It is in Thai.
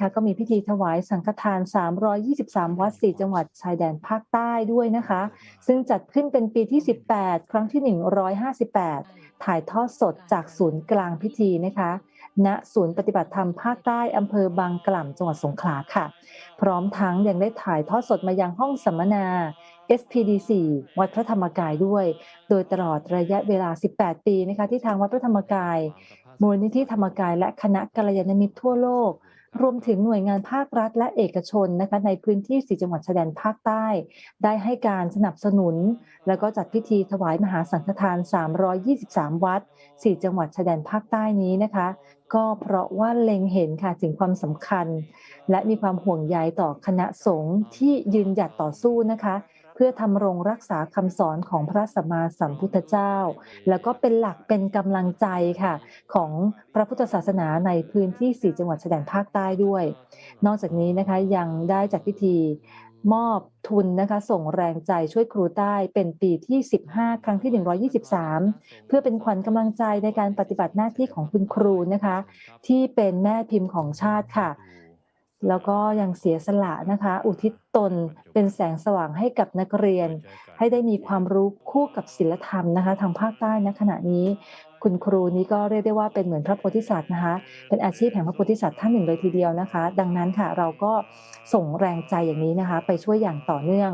คะก็มีพิธีถวายสังฆทาน 323 วัด 4 จังหวัดชายแดนภาคใต้ด้วยนะคะ ซึ่งจัดขึ้นเป็นปีที่ 18 ครั้งที่ 158 ถ่ายทอดสดจากศูนย์กลางพิธีนะคะณศูนย์ปฏิบัติธรรมภาคใต้อำเภอบางกล่ำจังหวัดสงขลาค่ะ พร้อมทั้งยังได้ถ่ายทอดสดมายังห้องสัมมนา SPD4 วัดพระธรรมกายด้วย โดยตลอดระยะเวลา 18 ปีนะคะที่ทางวัดพระธรรมกาย มูลนิธิธรรมกายและคณะกัลยาณมิตรทั่วโลก รวมถึงหน่วยงานภาครัฐและเอกชนนะคะในพื้นที่สีจังหวัดชายแดนภาคใต้ ได้ให้การสนับสนุน แล้วก็จัดพิธีถวายมหาสังฆทาน 323 วัด 4 จังหวัดชายแดนภาคใต้นี้นะคะ ก็เพราะว่าเล็งเห็นค่ะถึงความสำคัญ และมีความห่วงใยต่อคณะสงฆ์ที่ยืนหยัดต่อสู้นะคะ เพื่อทำรงรักษาคำสอนของพระสัมมาสัมพุทธเจ้า แล้วก็เป็นหลักเป็นกำลังใจค่ะ ของพระพุทธศาสนาในพื้นที่ 4 จังหวัดชายแดนภาคใต้ด้วย นอกจากนี้นะคะยังได้จัดพิธีมอบทุนนะคะส่งแรงใจช่วยครูใต้เป็นปีที่ 15 ครั้งที่ 123 เพื่อเป็นขวัญกำลังใจในการปฏิบัติหน้าที่ของคุณครูนะคะ ที่เป็นแม่พิมพ์ของชาติค่ะ แล้วก็ยังเสียสละนะคะ อุทิศตนเป็นแสงสว่างให้กับนักเรียน ให้ได้มีความรู้คู่กับศิลธรรมนะคะ ทางภาคใต้ณขณะนี้ คุณครูนี้ก็เรียกได้ว่าเป็นเหมือนพระโพธิสัตว์นะคะ เป็นอาชีพแห่งพระโพธิสัตว์ท่านหนึ่งเลยทีเดียวนะคะ ดังนั้นค่ะเราก็ส่งแรงใจอย่างนี้นะคะ ไปช่วยอย่างต่อเนื่อง